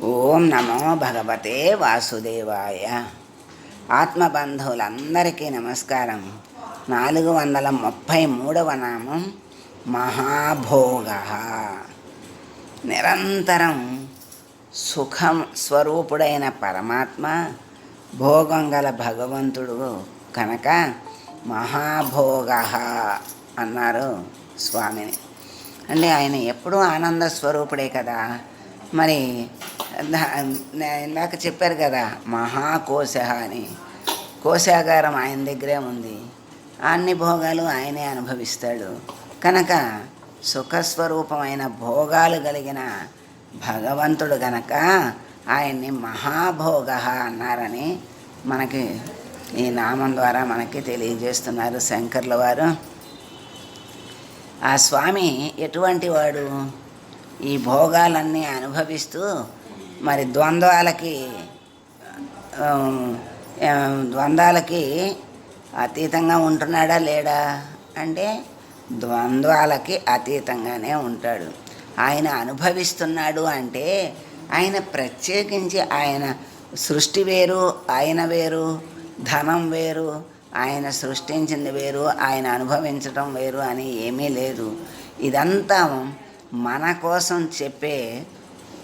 ఓం నమో భగవతే వాసుదేవాయ. ఆత్మబంధువులందరికీ నమస్కారం. నాలుగు వందల ముప్పై మూడవ నామం మహాభోగ. నిరంతరం సుఖం స్వరూపుడైన పరమాత్మ భోగం గల భగవంతుడు కనుక మహాభోగ అన్నారు స్వామిని. అంటే ఆయన ఎప్పుడూ ఆనంద స్వరూపుడే కదా. మరి ఇందాక చెప్పారు కదా మహాకోశ అని. కోశాగారం ఆయన దగ్గరే ఉంది. అన్ని భోగాలు ఆయనే అనుభవిస్తాడు. కనుక సుఖస్వరూపమైన భోగాలు కలిగిన భగవంతుడు గనక ఆయన్ని మహాభోగ అన్నారని మనకి ఈ నామం ద్వారా మనకి తెలియజేస్తున్నారు శంకర్ల వారు. ఆ స్వామి ఎటువంటి వాడు? ఈ భోగాలన్నీ అనుభవిస్తూ మరి ద్వంద్వాలకి ద్వంద్వాలకి అతీతంగా ఉంటున్నాడా లేడా? అంటే ద్వంద్వాలకి అతీతంగానే ఉంటాడు. ఆయన అనుభవిస్తున్నాడు అంటే ఆయన ప్రత్యేకించి ఆయన సృష్టి వేరు ఆయన వేరు ధనం వేరు ఆయన సృష్టించింది వేరు ఆయన అనుభవించటం వేరు అని ఏమీ లేదు. ఇదంతా మన కోసం చెప్పే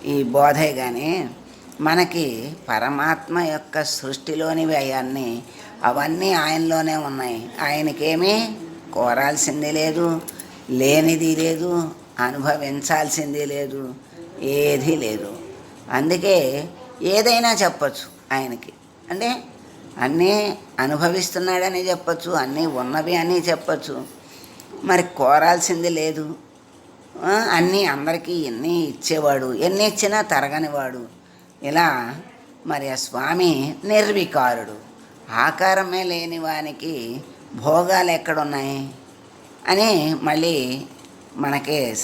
ఈ బోధే కానీ మనకి పరమాత్మ యొక్క సృష్టిలోనివి అవన్నీ అవన్నీ ఆయనలోనే ఉన్నాయి. ఆయనకేమీ కోరాల్సింది లేదు లేనిది లేదు అనుభవించాల్సింది లేదు ఏది లేదు. అందుకే ఏదైనా చెప్పచ్చు ఆయనకి. అంటే అన్నీ అనుభవిస్తున్నాడని చెప్పచ్చు అన్నీ ఉన్నవి అని చెప్పచ్చు. మరి కోరాల్సింది లేదు అన్నీ అందరికీ ఎన్ని ఇచ్చేవాడు ఎన్ని ఇచ్చినా తరగనివాడు. ఇలా మరి ఆ స్వామి నిర్వికారుడు. ఆకారమే లేని వానికి భోగాలు ఎక్కడున్నాయి అని మళ్ళీ మనకి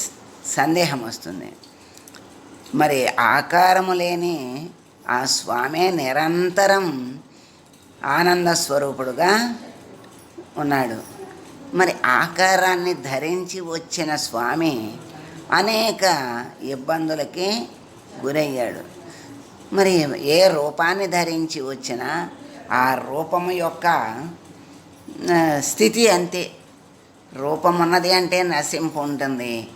సందేహం వస్తుంది. మరి ఆకారము లేని ఆ స్వామే నిరంతరం ఆనంద స్వరూపుడుగా ఉన్నాడు. మరి ఆకారాన్ని ధరించి వచ్చిన స్వామి అనేక ఇబ్బందులకి గురయ్యాడు. మరి ఏ రూపాన్ని ధరించి వచ్చినా ఆ రూపము యొక్క స్థితి అంతే. రూపం ఉన్నది అంటే నశింపు ఉంటుంది.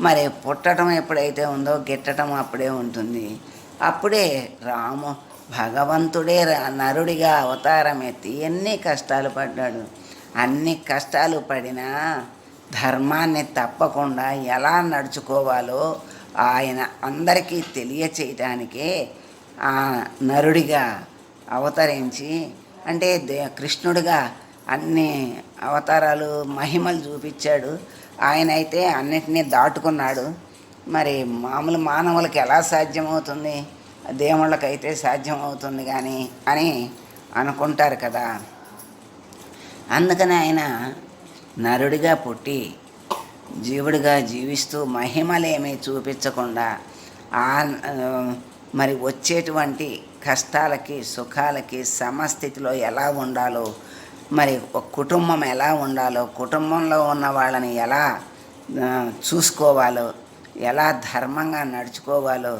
మరి పుట్టడం ఎప్పుడైతే ఉందో గిట్టడం అప్పుడే ఉంటుంది. అప్పుడే రాము భగవంతుడే నరుడిగా అవతారం ఎత్తి ఎన్ని కష్టాలు పడ్డాడు. అన్ని కష్టాలు పడినా ధర్మాన్ని తప్పకుండా ఎలా నడుచుకోవాలో ఆయన అందరికీ తెలియచేయటానికే ఆ నరుడిగా అవతరించి అంటే దే కృష్ణుడిగా అన్ని అవతారాలు మహిమలు చూపించాడు. ఆయన అయితే అన్నిటినీ దాటుకున్నాడు. మరి మామూలు మానవులకి ఎలా సాధ్యమవుతుంది? దేవుళ్ళకైతే సాధ్యమవుతుంది కానీ అని అనుకుంటారు కదా. అందుకని ఆయన నరుడిగా పుట్టి జీవుడిగా జీవిస్తూ మహిమలేమీ చూపించకుండా ఆ మరి వచ్చేటువంటి కష్టాలకి సుఖాలకి సమస్థితిలో ఎలా ఉండాలో మరి ఒక కుటుంబం ఎలా ఉండాలో కుటుంబంలో ఉన్న వాళ్ళని ఎలా చూసుకోవాలో ఎలా ధర్మంగా నడుచుకోవాలో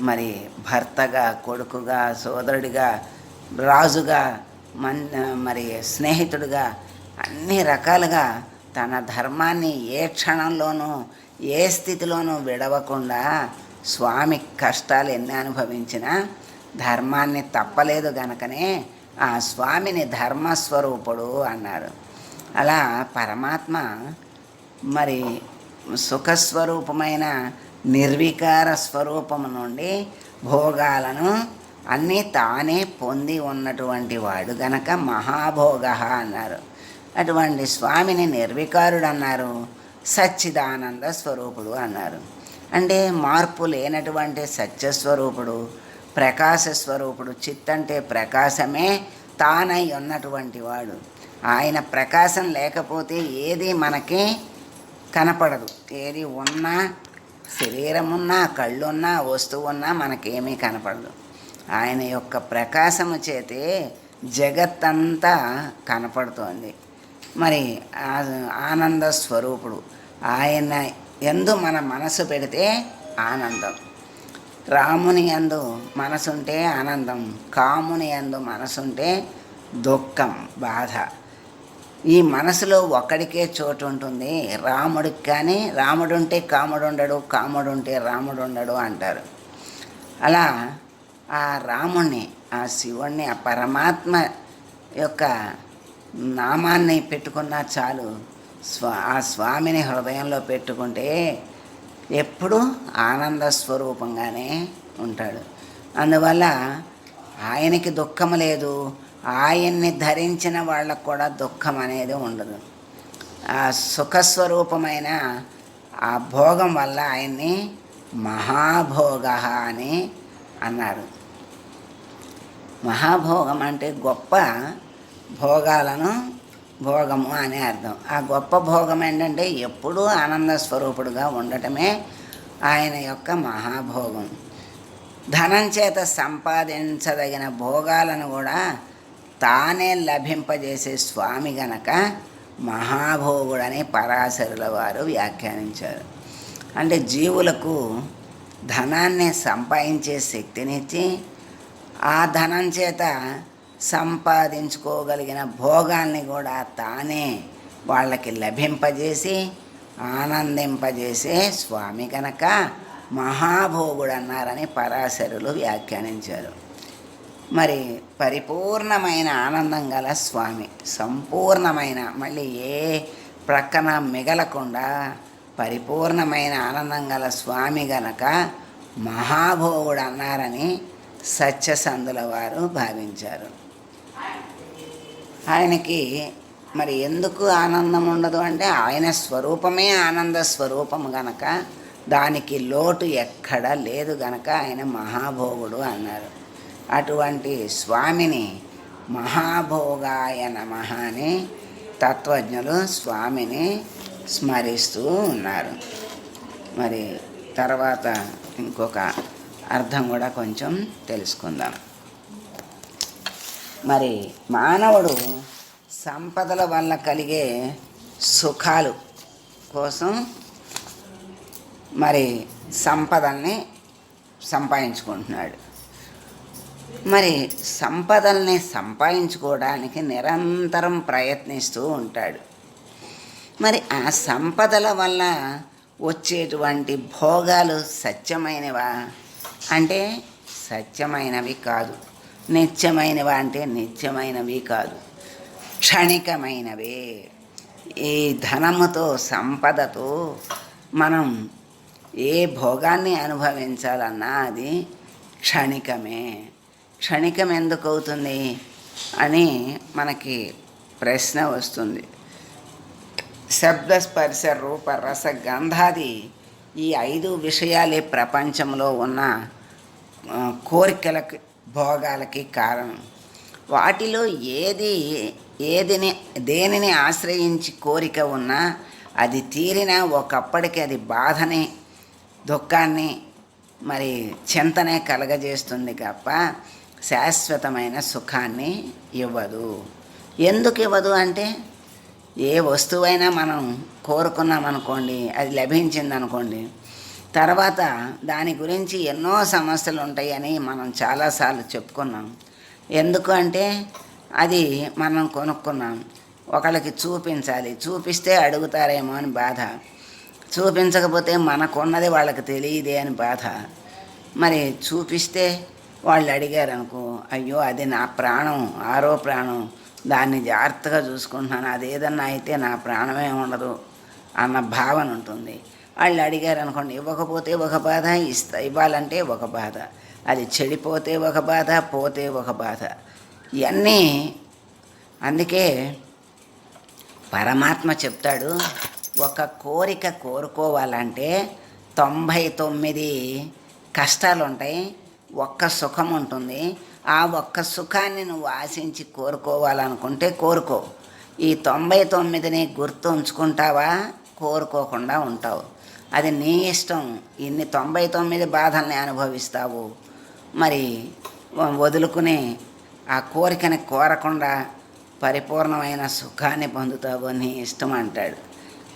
మరి భర్తగా కొడుకుగా సోదరుడిగా రాజుగా మన్ మరి స్నేహితుడుగా అన్ని రకాలుగా తన ధర్మాన్ని ఏ క్షణంలోనూ ఏ స్థితిలోనూ విడవకుండా స్వామి కష్టాలు ఎన్ని అనుభవించినా ధర్మాన్ని తప్పలేదు గనకనే ఆ స్వామిని ధర్మస్వరూపుడు అన్నారు అలా పరమాత్మ మరి సుఖస్వరూపమైన నిర్వికార స్వరూపము నుండి భోగాలను అన్నీ తానే పొంది ఉన్నటువంటి వాడు గనక మహాభోగ అన్నారు. అటువంటి స్వామిని నిర్వికారుడు అన్నారు సచ్చిదానంద స్వరూపుడు అన్నారు. అంటే మార్పు లేనటువంటి సత్యస్వరూపుడు ప్రకాశ స్వరూపుడు చిత్తంటే ప్రకాశమే తానై ఉన్నటువంటి వాడు. ఆయన ప్రకాశం లేకపోతే ఏది మనకి కనపడదు. ఏది ఉన్నా శరీరం ఉన్నా కళ్ళున్నా వస్తువు ఉన్నా మనకేమీ కనపడదు. ఆయన యొక్క ప్రకాశము చేతే జగత్తంతా కనపడుతోంది. మరి ఆ- ఆనంద స్వరూపుడు ఆయన ఎందు మన మనసు పెడితే ఆనందం. రాముని ఎందు మనసుంటే ఆనందం కాముని ఎందు మనసుంటే దుఃఖం బాధ. ఈ మనసులో ఒక్కడికే చోటు ఉంటుంది రాముడికి కానీ రాముడుంటే కాముడు ఉండడు కాముడు ఉంటే రాముడు ఉండడు అంటారు. అలా ఆ రాముణ్ణి ఆ శివుణ్ణి ఆ పరమాత్మ యొక్క నామాన్ని పెట్టుకున్నా చాలు. స్వా ఆ స్వామిని హృదయంలో పెట్టుకుంటే ఎప్పుడూ ఆనంద స్వరూపంగానే ఉంటాడు. అందువల్ల ఆయనకి దుఃఖం లేదు. ఆయన్ని ధరించిన వాళ్ళకు కూడా దుఃఖం అనేది ఉండదు. ఆ సుఖస్వరూపమైన ఆ భోగం వల్ల ఆయన్ని మహాభోగ అని అన్నారు. మహాభోగం అంటే గొప్ప భోగాలను భోగము అని అర్థం. ఆ గొప్ప భోగం ఏంటంటే ఎప్పుడూ ఆనంద స్వరూపుడుగా ఉండటమే ఆయన యొక్క మహాభోగం. ధనం చేత సంపాదించదగిన భోగాలను కూడా తానే లభింపజేసే స్వామి గనక మహాభోగుడని పరాశరుల వారు వ్యాఖ్యానించారు. అంటే జీవులకు ధనాన్ని సంపాదించే శక్తినిచ్చి ఆ ధనం చేత సంపాదించుకోగలిగిన భోగాల్ని కూడా తానే వాళ్ళకి లభింపజేసి ఆనందింపజేసే స్వామి కనుక మహాభోగుడు అన్నారని పరాశరులు వ్యాఖ్యానించారు. మరి పరిపూర్ణమైన ఆనందం గల స్వామి సంపూర్ణమైన మళ్ళీ ఏ ప్రక్కన మిగలకుండా పరిపూర్ణమైన ఆనందం గల స్వామి గనక మహాభోగుడు అన్నారని సత్యసంధుల వారు భావించారు. ఆయనకి మరి ఎందుకు ఆనందం ఉండదు అంటే ఆయన స్వరూపమే ఆనంద స్వరూపం గనక దానికి లోటు ఎక్కడ లేదు గనక ఆయన మహాభోగుడు అన్నారు. అటువంటి స్వామిని మహాభోగాయ నమ అని తత్వజ్ఞులు స్వామిని స్మరిస్తూ ఉన్నారు. మరి తర్వాత ఇంకొక అర్థం కూడా కొంచెం తెలుసుకుందాం. మరి మానవుడు సంపదల వల్ల కలిగే సుఖాలు కోసం మరి సంపదల్ని సంపాదించుకుంటున్నాడు. మరి సంపదల్ని సంపాదించుకోవడానికి నిరంతరం ప్రయత్నిస్తూ ఉంటాడు. మరి ఆ సంపదల వల్ల వచ్చేటువంటి భోగాలు సత్యమైనవా? అంటే సత్యమైనవి కాదు. నిత్యమైనవి అంటే నిత్యమైనవి కాదు. క్షణికమైనవే. ఈ ధనముతో సంపదతో మనం ఏ భోగాన్ని అనుభవించాలన్నా అది క్షణికమే. క్షణికం ఎందుకు అవుతుంది అని మనకి ప్రశ్న వస్తుంది. శబ్దస్పర్శ రూప రస గంధాది ఈ ఐదు విషయాలే ప్రపంచంలో ఉన్న కోరికలకి భోగాలకి కారణం. వాటిలో ఏది ఏదిని దేనిని ఆశ్రయించి కోరిక ఉన్నా అది తీరినా ఒకప్పటికి అది బాధని దుఃఖాన్ని మరి చింతనే కలగజేస్తుంది తప్ప శాశ్వతమైన సుఖాన్ని ఇవ్వదు. ఎందుకు ఇవ్వదు అంటే ఏ వస్తువైనా మనం కోరుకున్నాం అనుకోండి అది లభించింది అనుకోండి తర్వాత దాని గురించి ఎన్నో సమస్యలు ఉంటాయని మనం చాలాసార్లు చెప్పుకున్నాం. ఎందుకు అంటే అది మనం కొనుక్కున్నాం. ఒకళ్ళకి చూపించాలి. చూపిస్తే అడుగుతారేమో అని బాధ. చూపించకపోతే మనకున్నది వాళ్ళకి తెలియదే అని బాధ. మరి చూపిస్తే వాళ్ళు అడిగారు అనుకో అయ్యో అది నా ప్రాణం ఆరో ప్రాణం. దాన్ని జాగ్రత్తగా చూసుకుంటున్నాను. అది అయితే నా ప్రాణమే ఉండదు అన్న భావన ఉంటుంది. వాళ్ళు అడిగారు అనుకోండి ఇవ్వకపోతే ఒక బాధ ఇస్తా ఇవ్వాలంటే ఒక బాధ. అది చెడిపోతే ఒక బాధ పోతే ఒక బాధ. ఇవన్నీ అందుకే పరమాత్మ చెప్తాడు ఒక కోరిక కోరుకోవాలంటే తొంభై తొమ్మిది కష్టాలు ఉంటాయి ఒక్క సుఖం ఉంటుంది. ఆ ఒక్క సుఖాన్ని నువ్వు ఆశించి కోరుకోవాలనుకుంటే కోరుకో. ఈ తొంభై తొమ్మిదిని గుర్తు ఉంచుకుంటావా కోరుకోకుండా ఉంటావు. అది నీ ఇష్టం. ఇన్ని తొంభై తొమ్మిది బాధల్ని అనుభవిస్తావు. మరి వదులుకుని ఆ కోరికని కోరకుండా పరిపూర్ణమైన సుఖాన్ని పొందుతావు నీ ఇష్టం అంటాడు.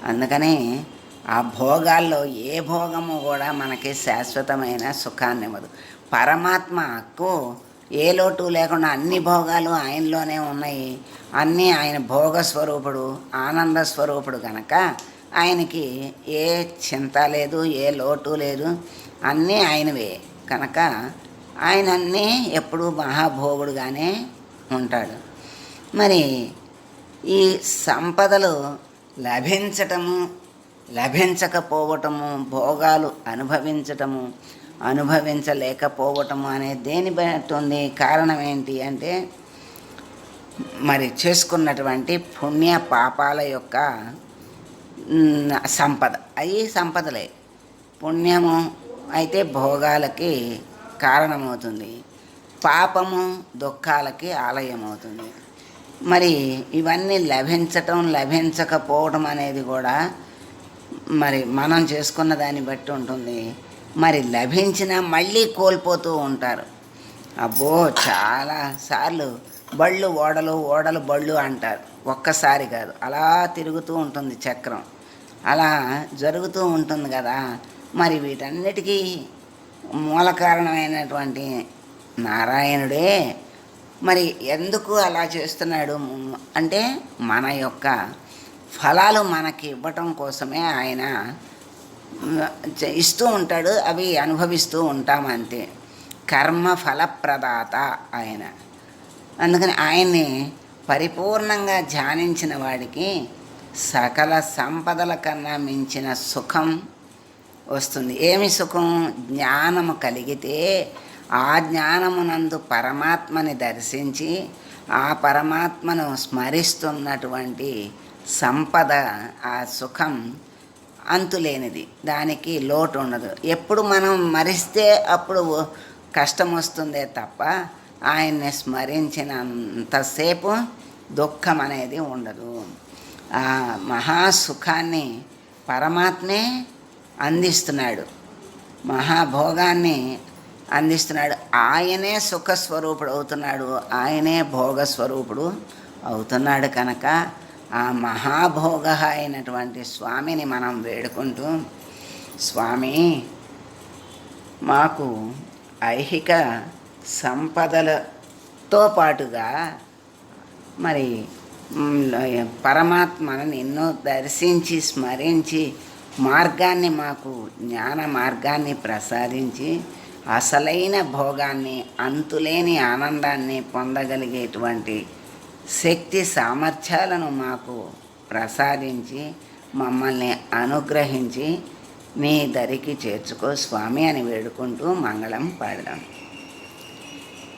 అందుకని ఆ భోగాల్లో ఏ భోగము కూడా మనకి శాశ్వతమైన సుఖాన్ని ఇవ్వదు. పరమాత్మకు ఏ లోటు లేకుండా అన్ని భోగాలు ఆయనలోనే ఉన్నాయి. అన్నీ ఆయన భోగ స్వరూపుడు ఆనంద స్వరూపుడు కనుక ఆయనకి ఏ చింత లేదు ఏ లోటు లేదు. అన్నీ ఆయనవే. కనుక ఆయన అన్నీ ఎప్పుడూ మహాభోగుడుగానే ఉంటాడు. మరి ఈ సంపదలు లభించటము లభించకపోవటము భోగాలు అనుభవించటము అనుభవించలేకపోవటము అనే దేని బట్టి కారణం ఏంటి అంటే మరి చేసుకున్నటువంటి పుణ్య పాపాల యొక్క సంపద. అవి సంపదలే. పుణ్యము అయితే భోగాలకి కారణమవుతుంది. పాపము దుఃఖాలకి ఆలయమవుతుంది. మరి ఇవన్నీ లభించటం లభించకపోవడం అనేది కూడా మరి మనం చేసుకున్న దాన్ని బట్టి ఉంటుంది. మరి లభించినా మళ్ళీ కోల్పోతూ ఉంటారు. అబ్బో! చాలా సార్లు బళ్ళు ఓడలు ఓడలు బళ్ళు అంటారు. ఒక్కసారి కాదు. అలా తిరుగుతూ ఉంటుంది చక్రం. అలా జరుగుతూ ఉంటుంది కదా. మరి వీటన్నిటికీ మూల కారణమైనటువంటి నారాయణుడే మరి ఎందుకు అలా చేస్తున్నాడు? అంటే మన యొక్క ఫలాలు మనకి ఇవ్వటం కోసమే ఆయన ఇస్తూ ఉంటాడు అవి అనుభవిస్తూ ఉంటాం అంతే. కర్మ ఫలప్రదాత ఆయన. అందుకని ఆయన్ని పరిపూర్ణంగా ధ్యానించిన వాడికి సకల సంపదల కన్నా మించిన సుఖం వస్తుంది. ఏమి సుఖం? జ్ఞానము కలిగితే ఆ జ్ఞానమునందు పరమాత్మని దర్శించి ఆ పరమాత్మను స్మరిస్తున్నటువంటి సంపద ఆ సుఖం అంతులేనిది. దానికి లోటు ఉండదు ఎప్పుడు మనం మరిస్తే అప్పుడు కష్టం వస్తుందే తప్ప ఆయన్ని స్మరించినంతసేపు దుఃఖం అనేది ఉండదు. ఆ మహాసుఖాన్ని పరమాత్మే అందిస్తున్నాడు. మహాభోగాన్ని అందిస్తున్నాడు. ఆయనే సుఖస్వరూపుడు అవుతున్నాడు ఆయనే భోగస్వరూపుడు అవుతున్నాడు కనుక ఆ మహాభోగ అయినటువంటి స్వామిని మనం వేడుకుంటూ స్వామి మాకు ఐహిక సంపదలతో పాటుగా మరి పరమాత్మను ఎన్నో దర్శించి స్మరించి మార్గాన్ని మాకు జ్ఞాన మార్గాన్ని ప్రసాదించి అసలైన భోగాన్ని అంతులేని ఆనందాన్ని పొందగలిగేటువంటి శక్తి సామర్థ్యాలను మాకు ప్రసాదించి మమ్మల్ని అనుగ్రహించి నీ దరికి చేర్చుకో స్వామి అని వేడుకుంటూ మంగళం పాడదాం.